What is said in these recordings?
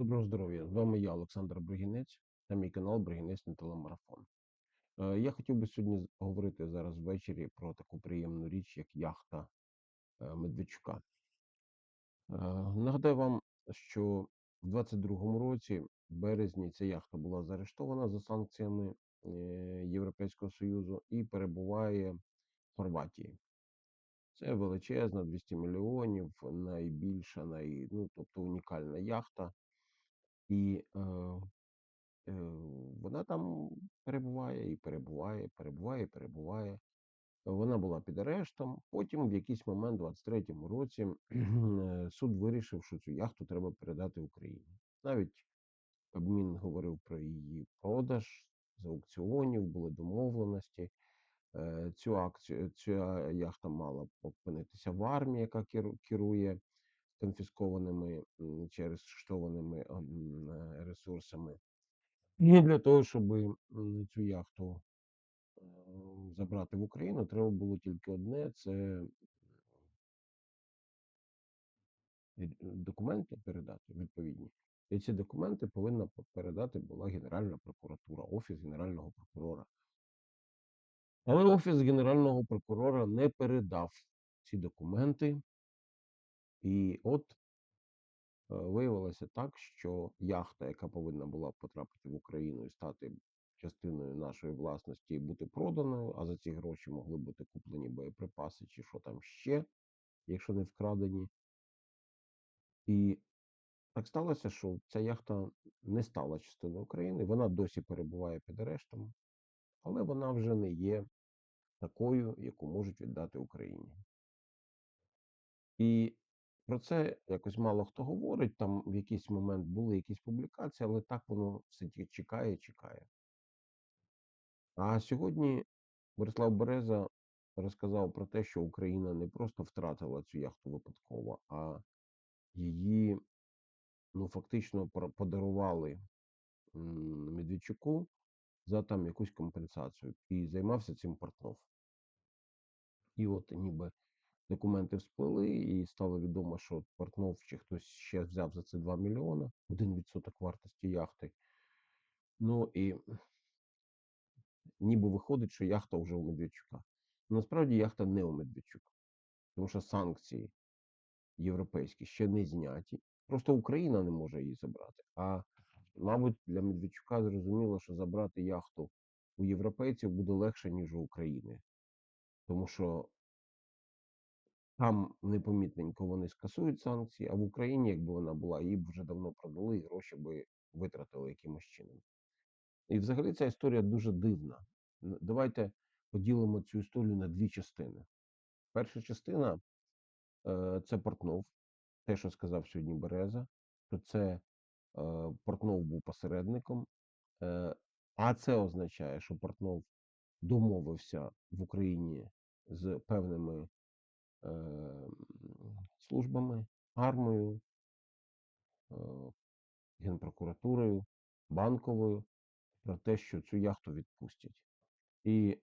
Доброго здоров'я! З вами я, Олександр Бригінець, та мій канал Бригінець на телемарафон. Е, Я хотів би сьогодні говорити зараз ввечері про таку приємну річ, як яхта е, Медведчука. Е, Нагадаю вам, що в 22-му році, в березні, ця яхта була заарештована за санкціями Європейського Союзу і перебуває в Хорватії. Це величезна 200 мільйонів, найбільша, най, ну, тобто унікальна яхта. І е, е, вона там перебуває і перебуває, перебуває, і перебуває. Вона була під арештом. Потім, в якийсь момент, у 23-му році, е, суд вирішив, що цю яхту треба передати Україні. Навіть Кабмін говорив про її продаж з аукціонів, були домовленості. Е, Цю акцію, ця яхта мала опинитися в армії, яка керує конфіскованими чи арештованими е, ресурсами. І для того, щоб цю яхту е, забрати в Україну, треба було тільки одне: це документи передати відповідні. І ці документи повинна передати була Генеральна прокуратура, Офіс Генерального прокурора. Але Офіс Генерального прокурора не передав ці документи. І от е, виявилося так, що яхта, яка повинна була потрапити в Україну і стати частиною нашої власності і бути проданою, а за ці гроші могли бути куплені боєприпаси чи що там ще, якщо не вкрадені. І так сталося, що ця яхта не стала частиною України. Вона досі перебуває під арештом, але вона вже не є такою, яку можуть віддати Україні. І про це якось мало хто говорить. Там в якийсь момент були якісь публікації, але так воно все чекає, чекає. А сьогодні Борислав Береза розказав про те, що Україна не просто втратила цю яхту випадково, а її ну, фактично подарували Медведчуку за там якусь компенсацію. І займався цим Портнов. І от ніби документи всплили, і стало відомо, що Портнов чи хтось ще взяв за це 2 мільйона, 1% вартості яхти. Ну і ніби виходить, що яхта вже у Медведчука. Насправді яхта не у Медведчука, тому що санкції європейські ще не зняті. Просто Україна не може її забрати. А мабуть, для Медведчука зрозуміло, що забрати яхту у європейців буде легше, ніж у України. Тому що там непомітненько вони скасують санкції, а в Україні, якби вона була, її б вже давно продали і гроші би витратили якимось чином. І взагалі ця історія дуже дивна. Давайте поділимо цю історію на дві частини. Перша частина е, це Портнов, те, що сказав сьогодні Береза, що це е, Портнов був посередником, е, а це означає, що Портнов домовився в Україні з певними службами, армією, е, генпрокуратурою, банковою про те, що цю яхту відпустять. І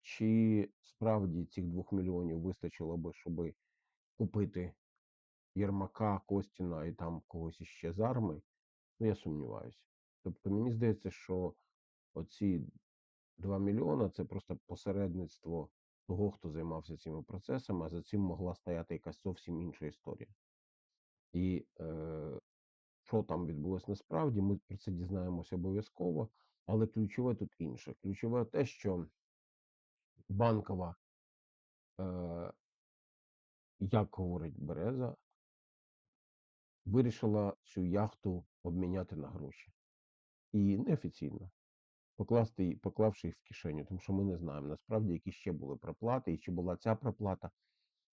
чи справді цих двох мільйонів вистачило би, щоб купити Єрмака, Костіна і там когось іще з арми, ну я сумніваюся. Тобто мені здається, що оці 2 мільйона це просто посередництво того, хто займався цими процесами, а за цим могла стояти якась зовсім інша історія. І е, що там відбулося насправді, ми про це дізнаємося обов'язково, але ключове тут інше. Ключове те, що банкова, е, як говорить Береза, вирішила цю яхту обміняти на гроші. І неофіційно. Покласти, поклавши їх в кишеню, тому що ми не знаємо насправді, які ще були проплати, і чи була ця проплата.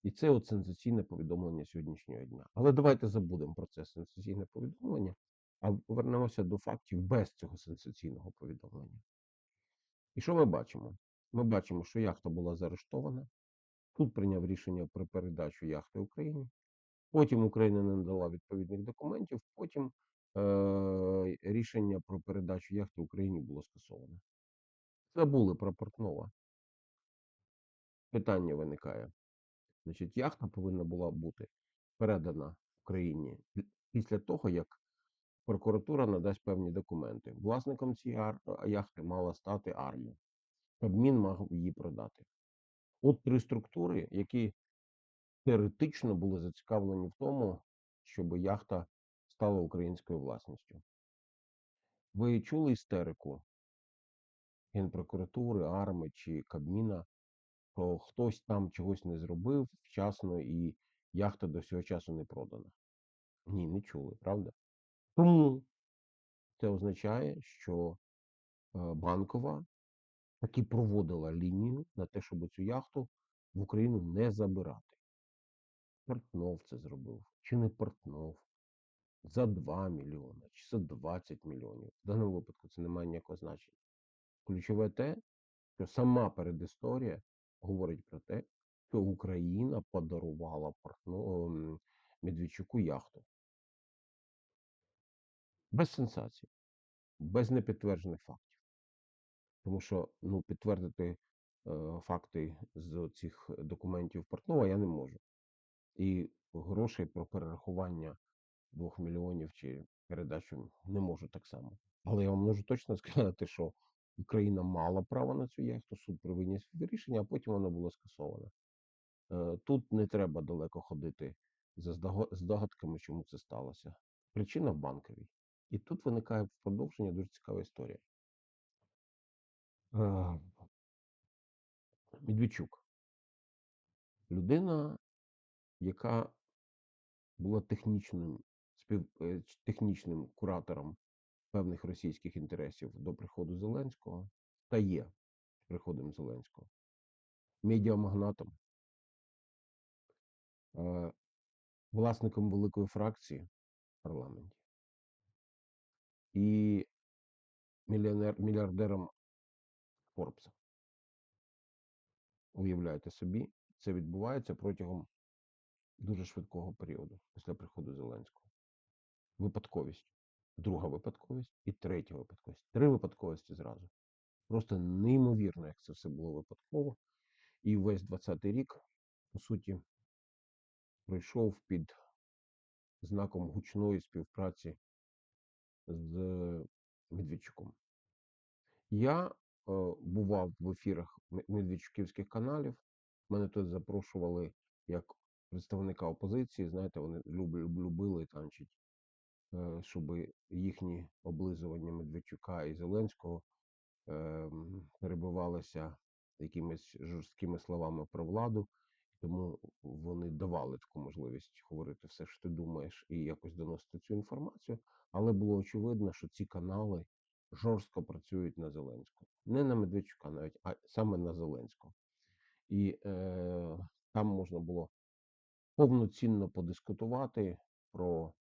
І це от сенсаційне повідомлення сьогоднішнього дня. Але давайте забудемо про це сенсаційне повідомлення, а повернемося до фактів без цього сенсаційного повідомлення. І що ми бачимо? Ми бачимо, що яхта була заарештована. Суд прийняв рішення про передачу яхти Україні. Потім Україна не надала відповідних документів. Потім е- рішення про передачу яхти Україні було скасовано. Забули про Портнова. Питання виникає. Значить, яхта повинна була бути передана Україні після того, як прокуратура надасть певні документи. Власником цієї яхти мала стати армія. Кабмін мав її продати. От три структури, які теоретично були зацікавлені в тому, щоб яхта стала українською власністю. Ви чули істерику Генпрокуратури, АРМи чи Кабміна, що хтось там чогось не зробив вчасно і яхта до цього часу не продана? Ні, не чули, правда? Тому це означає, що е, банкова таки проводила лінію на те, щоб цю яхту в Україну не забирати. Портнов це зробив, чи не Портнов, за 2 мільйони, чи за 20 мільйонів. В даному випадку це не має ніякого значення. Ключове те, що сама передісторія говорить про те, що Україна подарувала Портно, ем, Медведчуку яхту. Без сенсацій, без непідтверджених фактів. Тому що ну, підтвердити е, факти з цих документів Портнова я не можу. І грошей про перерахування 2 мільйонів чи передачу не можу так само. Але я вам можу точно сказати, що Україна мала право на цю яхту, суд виніс рішення, а потім воно було скасоване. Е, Тут не треба далеко ходити за здогадками, чому це сталося. Причина в банковій. І тут виникає в продовження дуже цікава історія. Е, Медведчук. Людина, яка була технічним спів, е, технічним куратором певних російських інтересів до приходу Зеленського, та є приходом Зеленського, медіамагнатом, е, власником великої фракції в парламенті і мільйонер, мільярдером Форбса. Уявляєте собі, це відбувається протягом дуже швидкого періоду після приходу Зеленського. Випадковість, друга випадковість і третя випадковість. Три випадковості зразу. Просто неймовірно, як це все було випадково. І весь 20-й рік, по суті, пройшов під знаком гучної співпраці з Медведчуком. Я е, бував в ефірах медведчуківських каналів. Мене тут запрошували як представника опозиції. Знаєте, вони люб, люб- любили танчить, щоб їхні облизування Медведчука і Зеленського ем, перебивалися якимись жорсткими словами про владу. Тому вони давали таку можливість говорити все, що ти думаєш, і якось доносити цю інформацію. Але було очевидно, що ці канали жорстко працюють на Зеленського. Не на Медведчука навіть, а саме на Зеленського. І е, там можна було повноцінно подискутувати про е,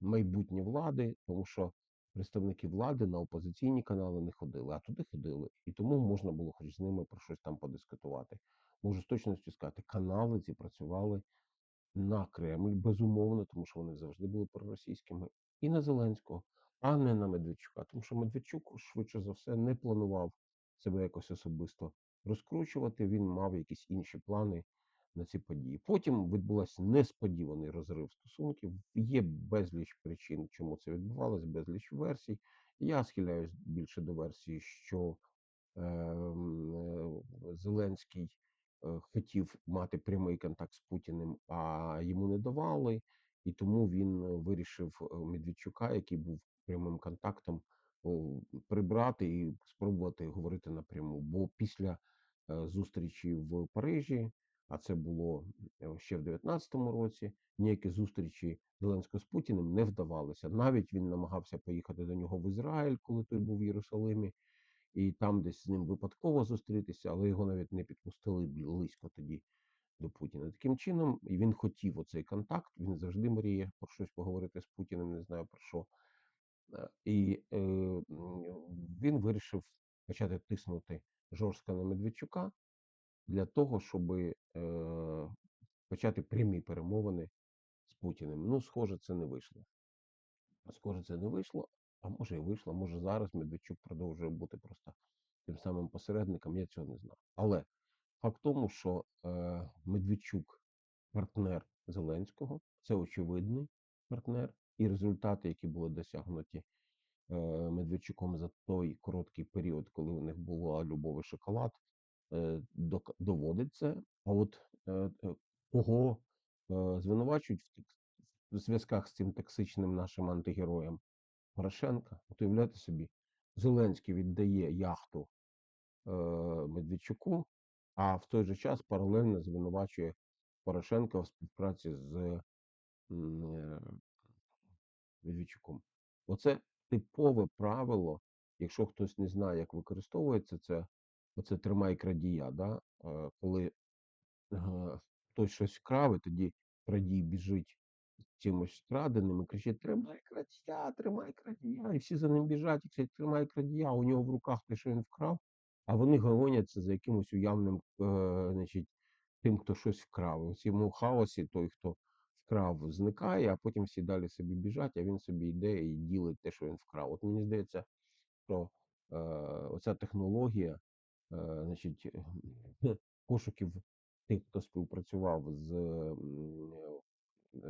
майбутнє влади, тому що представники влади на опозиційні канали не ходили, а туди ходили. І тому можна було хоч з ними про щось там подискутувати. Можу з точністю сказати, канали ці працювали на Кремль, безумовно, тому що вони завжди були проросійськими, і на Зеленського, а не на Медведчука. Тому що Медведчук, швидше за все, не планував себе якось особисто розкручувати. Він мав якісь інші плани на ці події. Потім відбувався несподіваний розрив стосунків. Є безліч причин, чому це відбувалося, безліч версій. Я схиляюсь більше до версії, що ем, е, Зеленський е, хотів мати прямий контакт з Путіним, а йому не давали, і тому він е, вирішив е, Медведчука, який був прямим контактом, прибрати і спробувати говорити напряму. Бо після зустрічі в Парижі, а це було е, ще в 19-му році, ніякі зустрічі Зеленського з Путіним не вдавалися. Навіть він намагався поїхати до нього в Ізраїль, коли той був в Єрусалимі і там десь з ним випадково зустрітися, але його навіть не підпустили близько тоді до Путіна. Таким чином, він хотів оцей контакт. Він завжди мріє про щось поговорити з Путіним, не знаю про що. Е, І е, він вирішив почати тиснути жорстко на Медведчука для того, щоб е, почати прямі перемовини з Путіним. Ну, схоже, це не вийшло. Схоже, це не вийшло, а може і вийшло. Може зараз Медведчук продовжує бути просто тим самим посередником, я цього не знаю. Але факт в тому, що е, Медведчук партнер Зеленського, це очевидний партнер. і результати, які були досягнуті е, Медведчуком за той короткий період, коли у них була любовий шоколад, е, док- доводить це. А от е, е, кого е, звинувачують в, зв'язках з цим токсичним нашим антигероєм Порошенка, от уявляєте собі, Зеленський віддає яхту е, Медведчуку, а в той же час паралельно звинувачує Порошенка в співпраці з е, Медведчуком. Оце типове правило, якщо хтось не знає, як використовується це, оце тримай крадія, да? е, коли е, хтось щось вкрав, і тоді крадій біжить чимось вкраденим і кричить: Тримай крадія, тримай крадія. І всі за ним біжать і кричать, тримай крадія, у нього в руках те, що він вкрав, а вони гоняться за якимось уявним, е, значить, тим, хто щось вкрав. У цьому хаосі той, хто вкрав, зникає, а потім всі далі собі біжать, а він собі йде і ділить те, що він вкрав. От мені здається, що е, оця технологія, значить, пошуків тих, хто співпрацював з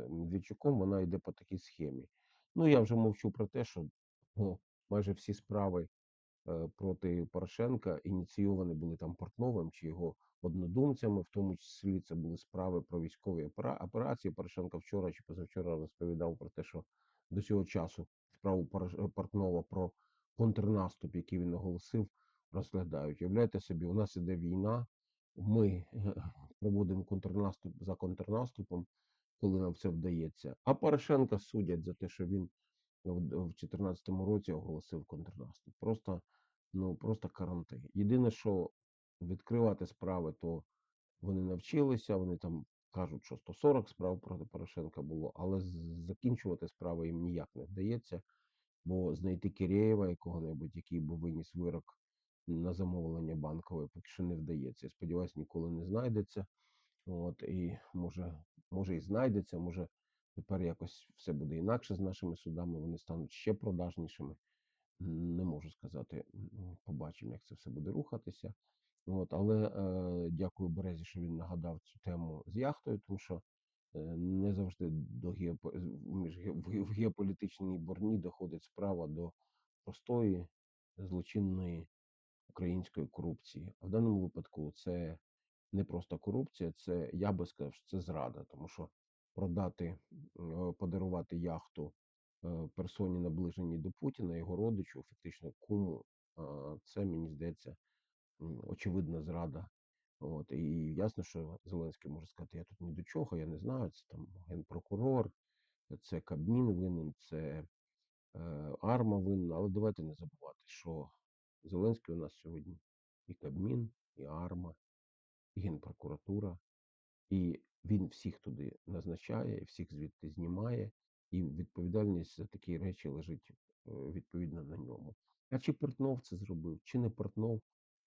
Медведчуком, вона йде по такій схемі. Ну, я вже мовчу про те, що ну, майже всі справи е, проти Порошенка ініційовані були там Портновим чи його однодумцями, в тому числі це були справи про військові операції. Порошенко вчора чи позавчора розповідав про те, що до цього часу справу Портнова про контрнаступ, який він оголосив, розглядають. Уявляєте собі, у нас іде війна, ми проводимо контрнаступ за контрнаступом, коли нам це вдається. А Порошенка судять за те, що він в 2014 році оголосив контрнаступ. Просто, ну, просто карантин. Єдине, що відкривати справи, то вони навчилися, вони там кажуть, що 140 справ проти Порошенка було, але закінчувати справи їм ніяк не вдається, бо знайти Кирєєва якого-небудь, який би виніс вирок на замовлення банкової, поки що не вдається. Я сподіваюся, ніколи не знайдеться. От, і може, може і знайдеться, може тепер якось все буде інакше з нашими судами, вони стануть ще продажнішими. Не можу сказати. Побачимо, як це все буде рухатися. От, але е, дякую Березі, що він нагадав цю тему з яхтою, тому що е, не завжди до геопо... між ге- в геополітичній борні доходить справа до простої злочинної української корупції. А в даному випадку це не просто корупція, це я би сказав, що це зрада, тому що продати, е, подарувати яхту е, персоні, наближеній до Путіна, його родичу, фактично куму, а, це мені здається очевидна зрада. От і ясно, що Зеленський може сказати, я тут ні до чого, я не знаю, це там генпрокурор, це Кабмін винен, це е, Арма винна. Але давайте не забувати, що Зеленський у нас сьогодні і Кабмін, і Арма, і Генпрокуратура, і він всіх туди назначає, і всіх звідти знімає, і відповідальність за такі речі лежить е, відповідно на ньому. А чи Портнов це зробив, чи не Портнов?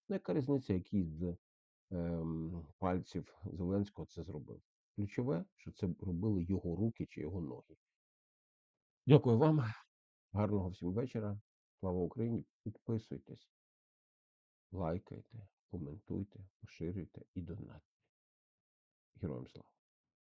Ну, яка різниця, який з ем, пальців Зеленського це зробив? Ключове, що це робили його руки чи його ноги. Дякую вам, гарного всім вечора. Слава Україні! Підписуйтесь, лайкайте, коментуйте, поширюйте і донатьте. Героям слава!